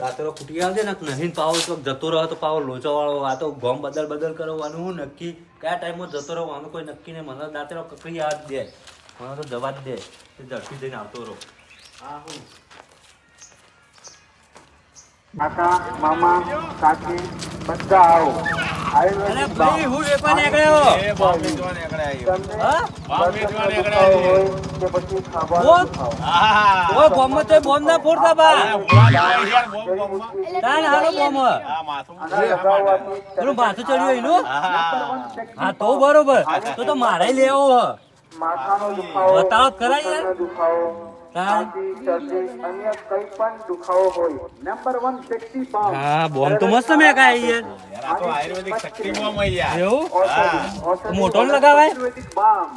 દાંતરો ફૂટી આવશે ને નહીં પાવો તો જતો રહે તો પાવો લોચો વાળો આ તો ગોમ બદલ બદલ કરવાનું હું નક્કી. કયા ટાઈમમાં જતો રહો આનું કોઈ નક્કી નહીં. મને દાંતરો કકડી આ દે. મને તો જવા જ દે. તે ઝડપી જઈને આવતો રહો. હા હું. કાકા મામા કાકી બધા આવો. હું વેપાર નીકળ્યો. તમને ઓય બોમ્બ તે બોમ્બ ના ફોડતા બા. તાન હારો બોમ્બ પેલું માથું ચડ્યું એનું? હા તો બરોબર. તો તો મારે લેવો હ. બતાવો ખરા યાર. મોટો લગાવાય?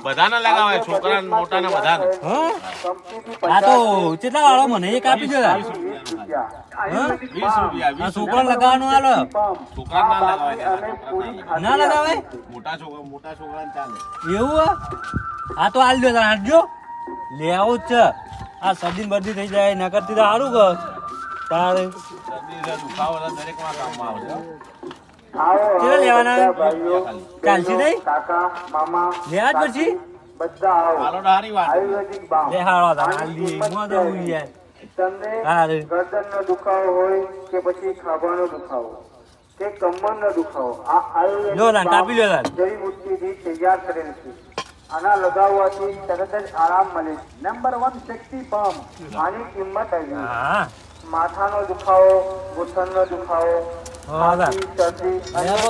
બધાને લગાવાય, છોકરાને, મોટાને બધાને. હા? આ તો કેટલા વાળો મને એક આપી દે? આ લગાવવાનું હાલો. ના લગાવાય. ના લગાવાય? મોટા છોકરા મોટા ચાલે. એવું? આ તો હાલ દો લે આવો જ છે. આ સર્દી બરદી થઈ જાય, ન કરતી તો સારું કર તારે કેટલા લેવાના? ચાલશે નહીં લેવા જ પછી. દુખાવો હોય કે પછી ખાવાનો દુખાવો કે કમરનો દુખાવો આ આયુર્વેદિક. જડીબુટ્ટીથી તૈયાર કરેલ છે આના લગાવવાથી તરત જ આરામ મળે નંબર વન શક્તિ પંપ આની કિંમત આવી. માથાનો દુખાવો ઘૂંટણનો દુખાવો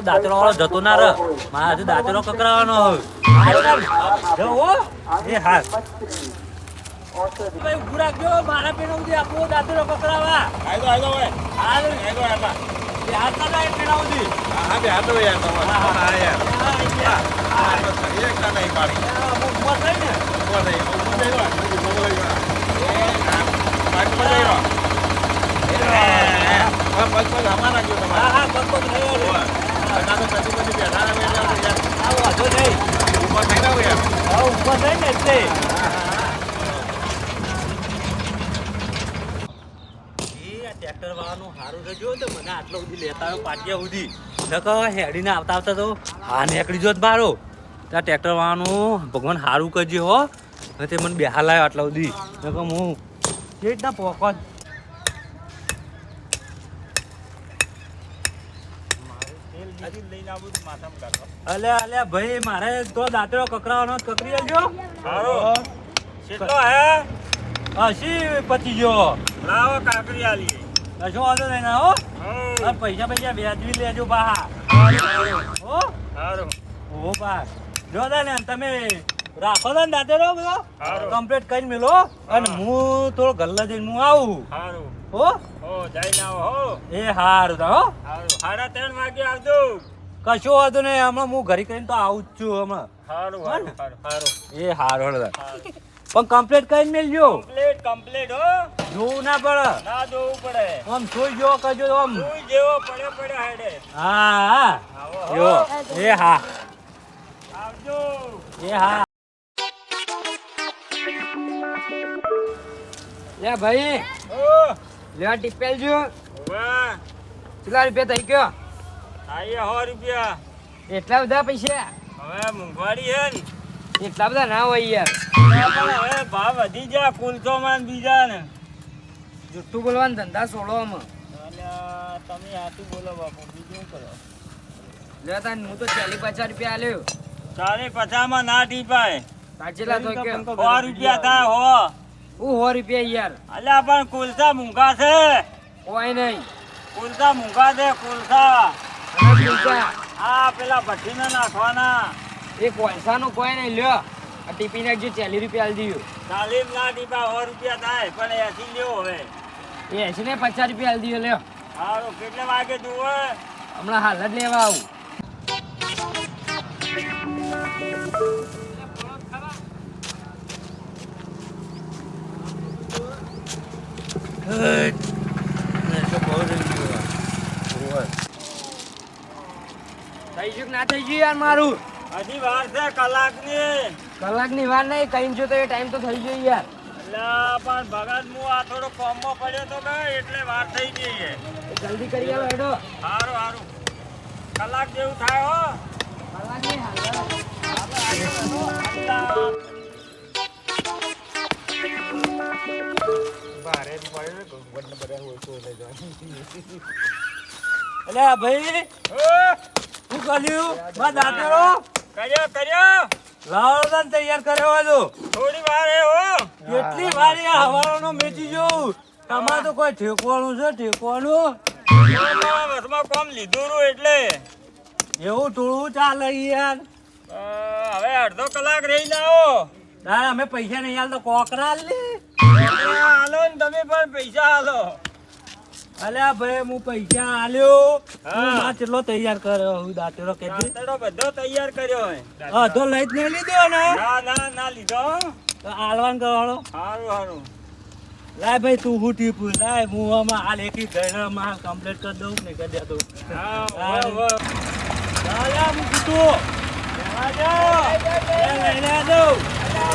દાંતરો વાળો જતો ના રહ. મારે હજુ દાંતરો કકરાવાનો હોય. હો. ભાઈ રાખજો. મારા પેણાવથી આપણો દાંતરો કકરાવા આયદો આયદો હવે હાલ. આયદો આયદા. એ હાથ ના લાગે પેણાવથી. હા બે હાથો યાર તમારે. હા, યાર. હા, એ છે. હા તો સહી એકતા નહીં પાડી. ઉંમર થઈ ને. ઉપર થઈ ઉપર જઈ રહ્યો. ઉપર જઈ રહ્યો પગ પગ હમણાં નાખ્યો તમારે. હા પગ પગ થઈ ગયો. ના તો પછી પછી બેઠા રહે એટલે યાર આ વાંધો નહીં. ઉપર થઈ રહ્યો યાર. હા ઉંમર થઈ ને એટલે એ આ વાળાનું સારું છે. જો તો મને આટલો સુધી લેતા આવ્યો પાટિયા સુધી. નકર હેડીને આવતા આવતા તો હા નીકળી જોત મારો. ત્યાં ટ્રેક્ટર વાળાનું ભગવાન સારું કરજે હો. તે મને બેહા લાવ્યો આટલા સુધી. નકર હું કે રીતના પોકો અલે અલે ભાઈ મારે તો દાંતરો કકરાવાનો કકરી આવજો હારો. કેટલો હે? પતી ગયો લાવો કાકરી આલી કશો વાંધો નહીં ના હો? હો આ પૈસા પૈસા વ્યાજબી લેજો બા હો? ઓ બા જો ને તમે રાખો ને દાંતેરો બધો કમ્પ્લીટ કરીને મેલો અને હું થોડો ગલ્લા જઈને હું આવું. હારું. હો? હો જઈને આવો હો. એ હારું તો હો. સાડા ત્રણ વાગે આવજો. કશો વાંધો નહીં હમણાં હું ઘરે કરીને તો આવું જ છું હમણાં. હારું હારું હારું હારું. એ હારું. પણ કમ્પ્લીટ કરીને મેલજો કમ્પ્લીટ કમ્પ્લીટ હો. જોવું ના પડે. ના જોવું પડે. આમ જોઈ જો કરજો આમ. તું જેવો પડે પડે હેડે. હા હા. જો. એ હા. આવજો. એ હા. લે ભાઈ. હો. લેવા ટીપેલ જો. વાહ કેટલા રૂપિયા થઈ ગયો? આઈએ સો રૂપિયા. એટલા બધા પૈસા. હવે મોંઘવારી હે ને. એટલા બધા ના હોય યાર. હવે ભાવ વધી ગયા કુલતો માં બીજા ને જુઠ્ઠું બોલવાનું ધંધા છોડો આમાં. તમે હાથું બોલો બાપુ બીજું કરો? લે તાન હું તો ચાલી પચાસ રૂપિયા આલ્યો. ચાલે પચામાં ના ટીપાય. સાચેલા તો કે સો રૂપિયા થાય હો. હું સો રૂપિયા યાર. અલ્યા પણ કુલસા મૂંઘા છે. કોઈ નહીં. કુલસા મૂંઘા છે કુલસા. આ પેલા ભઠ્ઠીને નાખવાના. એ કોલસાનો કોઈ નહીં લ્યો. આ ટીપી નાખજો ચાલીસ રૂપિયા આલી દીધું. ચાલીસ ના ટીપા સો રૂપિયા થાય પણ એસી લેવો હવે. એ એસી ને પચાસ રૂપિયા આલી દીધો લ્યો. હારો કેટલા વાગે જુઓ હમણાં હાલ જ લેવા આવું. થઈ ગયું ના થઈ ગયું યાર મારું? હજી વાર છે કલાકની. કલાકની વાર નહીં કઈ જો તો એ ટાઈમ તો થઈ ગયો યાર. એટલે પણ ભગત હું આ થોડો કોમમાં પડ્યો તો કે એટલે વાર થઈ ગઈ છે. જલ્દી કરી આવો હેડો. સારું સારું કલાક જેવું થાય હો. કલાકની હાલ અલ્યા ભાઈ શું કર્યું? મા દાંતેરો? કર્યો કર્યો. લાવો તને તૈયાર કર્યો હતો થોડી વાર એ હો. કેટલી વાર આ હવાનો મેચી જોઉં. તમારે તો કોઈ ઠેકવાનું છે ઠેકવાનું? વર્ષમાં કોમ લીધું રૂ એટલે. એવું થોડું ચાલે યાર. હવે અડધો કલાક રહી લાવો ના અમે પૈસા નહીં હાલ તો કોકરા લે હાલો ને તમે પણ પૈસા હાલો અલ્યા ભાઈ હું પૈસા આલ્યો હા. માં કેટલો તૈયાર કર્યો હું દાંતેરો કે બધો તૈયાર કર્યો હે. તો લઈ જ નહીં લીધો ને ના ના ના લીધો તો આલવાન કરવાનો હારું હારું લાય ભાઈ તું હું ટીપ લાય હું આમાં હાલ એકી ગયનામાં કમ્પ્લીટ કરી દઉં ને કરી દેતો હા હા. કીધું રહેવા દો. રહેવા દો. ના,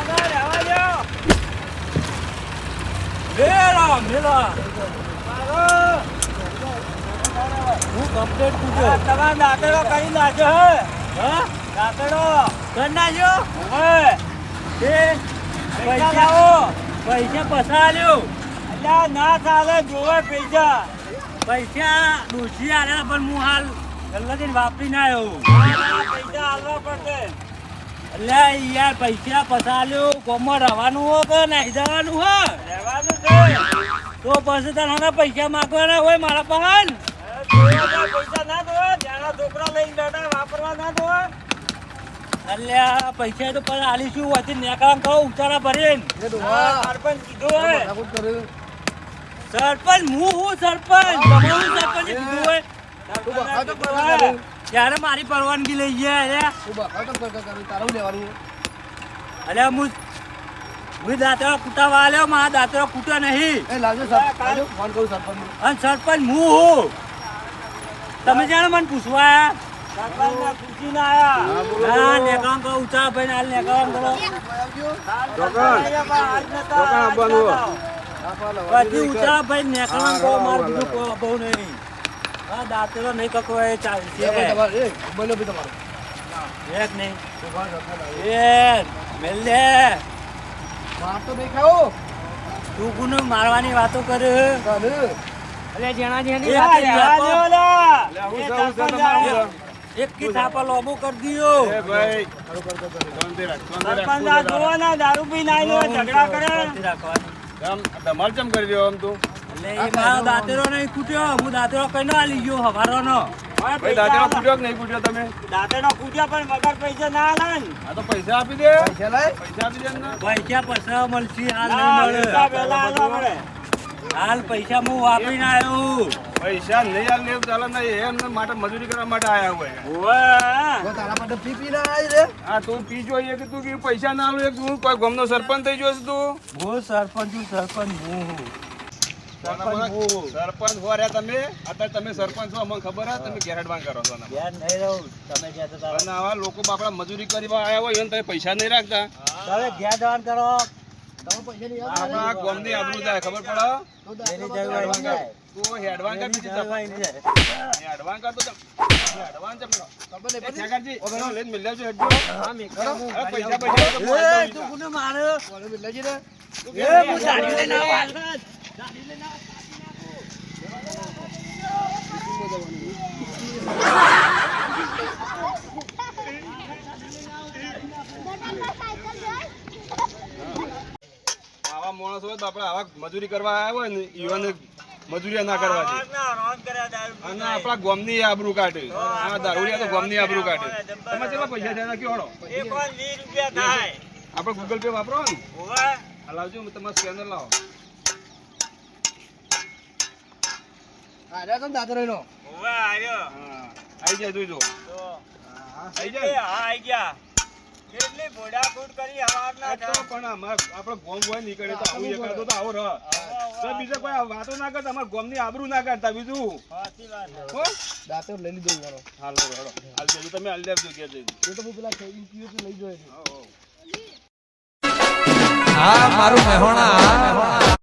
ના, રહેવા દો. હું કમ્પ્લીટ આ તમારા દાંતરડો કરી નાખ્યો હે. હા. કરી નાખ્યો ઓવે. એ પૈસા લાવો. પૈસા પસા લ્યો અલા, ના ચાલે જોવે પૈસા પૈસા ડોસી આલ્યા પણ હું હાલ જલ્દી વાપરી ના આવ્યો પૈસા હાલવા પડશે એટલે યાર પૈસા પસાલ્યો કોમમાં રહેવાનું હો કે નહીં જવાનું હો રહેવાનું છે. તો પછી તને પૈસા માંગવાના હોય મારા પાસે પૈસા ના દો જાણા છોકરા લઈને બેઠા વાપરવા ના દો અલ્યા પૈસા તો પણ આલીશું વચ્ચે નેકામ કહો ઉતારા ભરીને. સરપંચ કીધું સરપંચ હું હું સરપંચ? તમારું સરપંચ કીધું હોય. ત્યારે મારી પરવાનગી લઈ ગયા અલ્યા અલ્યા હું હું દાંતરો કૂટાવા આલ્યો મારા દાંતરો કૂટ્યો નહીં. અને સરપંચ હું હું? તમે જાણે મને પૂછવા ઉતારા ભાઈ કરો બીજું બહુ નહીં. હા દાંતરો નહીં કકો એ ચાલશે એક નહીં. એક મેલ દે. તું કોને મારવાની વાતો કરે. અલે જેણા જેની એ વાત દો એ તમારું. એક કી થાપા લોબો કરી દિયો એ ભાઈ શાંતિ રાખ, શાંતિ રાખ. સરપંચ આ જુઓ ને દારૂ પીને આવીને ઝઘડા કરે. આમ ચમ કરી દ્યો આમ તું? એ મારો દાંતેરો નહીં કૂટ્યો હું દાંતેરો કઈ ના આલી ગયો હવારોનો. હવે ભાઈ પૈસા પૂછ્યો કે નહીં પૂછ્યો તમે? પણ વગર પૈસા ના આલે ને. આ તો પૈસા આપી દે. પૈસા આપી દે પૈસા પૈસા મળશે? હાલ ના, નહીં પૈસા મળે. હાલ હું વાપરીને આવ્યો પૈસા નહીં આલે એવું ચાલે નહીં એમને માટે મજૂરી કરવા માટે આયા હોય. ઓવે. હા તું પી જોઈએ કે તું કે પૈસા ના આલું એક તું કોઈ ગમનો સરપંચ થઈ જોઈશ તું. હું સરપંચ છું હું. સરપંચ હું. સરપંચ હો રહ્યા તમે? અત્યારે તમે સરપંચ છો અમને ખબર હે? તમે ઘેરડવાન કરો છો ને. નહીં રહું. તમે અને આવા લોકો બાપડા મજૂરી કરવા આવ્યા હોય એને તમે પૈસા નહીં રાખતા. તમે જવાન કરો. આપણા ગામની આબરૂ જાય ખબર પડે. તું હેડવાન કર બીજી. હેડવાન કર તો હેડવાન ઠેકાણજી, એનો લઈને મિલ લેજો હેડજો. પૈસા પૈસા તો બોલ એ, દો તું બીજા. કોને મારે? તું એ, હું લઈને આવું હાલ. આવા માણસ હોય તો આપણે આવા મજૂરી કરવા આવ્યા હોય ને યુવાન મજૂરી ના કરવા અને. આપણા ગામની આબરૂ કાઢે. આ દારૂડિયા તો ગામની આબરૂ કાઢે. તમે કેટલા પૈસા થયા. કયો આપણે ગૂગલ પે વાપરો ને? લાવજો હું તમારું સ્કેનર લાવો. આર્યો તો દાદરો નો ઓવે આર્યો. આઈ જા. જોજો આઈ જા હા આઈ ગયા. ગોમ હોય નીકળે તો આવો રહ. તો કોઈ વાતો ના કરતા અમાર ગોમની આબરૂ ના કાઢતા બીજું. સાચી વાત હો? દાંતો હાલો હાલ તમે હાલ દેજો કે જઈ લઈ જોઈ મારું મહેણા